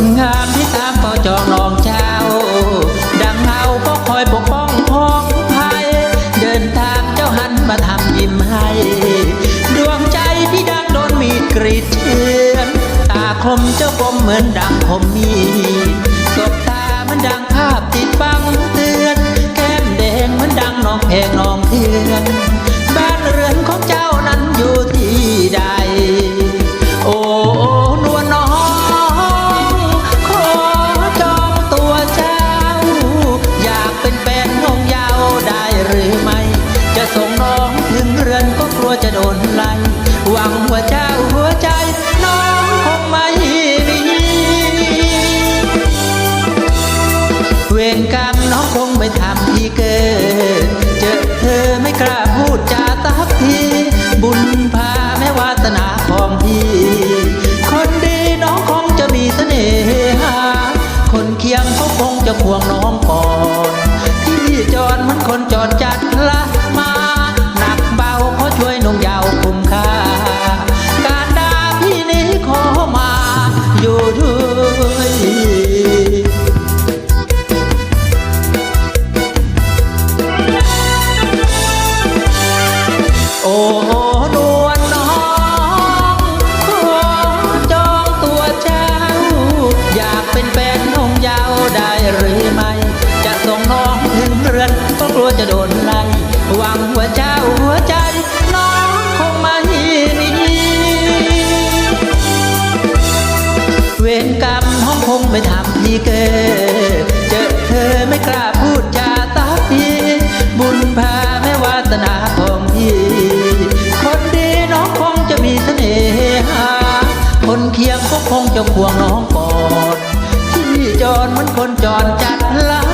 นงามที่ตามเฝ้าจองนองเจ้า ดังเฮาก็คอยปกป้องพ้องภัย เดินทางเจ้าหันมาทำยิ้มให้ ดวงใจที่ดังโดนมีดกรีดเชือนตาคมเจ้ากมเหมือนดังคมมีสบตามันดังภาพติดบังเตือน แก้มแดงมันดังน้องแพงน้องเพื่อน หรือไม่ จะส่งน้องถึงเรือนก็กลัวจะโดนไล่หวังว่าเจ้าหัวใจ น้องคงไม่มีเวรกรรมน้องคงไม่ทำพี่เกิดเจอเธอไม่กล้าพูดจาตักที บุญพาแม้วาสนาของพี่คนดีน้องคงจะมีเสน่หาคนเคียงเขาคงจะควงน้องก่อนพี่จอด วจะโดนไล่หวังว่าเจ้าหัวใจน้องคงไม่หนีเวรกรรมห้องคงไม่ทำพี่เกิดเจอเธอไม่กล้าพูดจาตักพี่บุญพาแม่วาสนาของพี่คนดีน้องคงจะมีเสน่หาคนเคียงก็คงจะควงน้องกอนพี่จอนเหมือนคนจรจัดลัด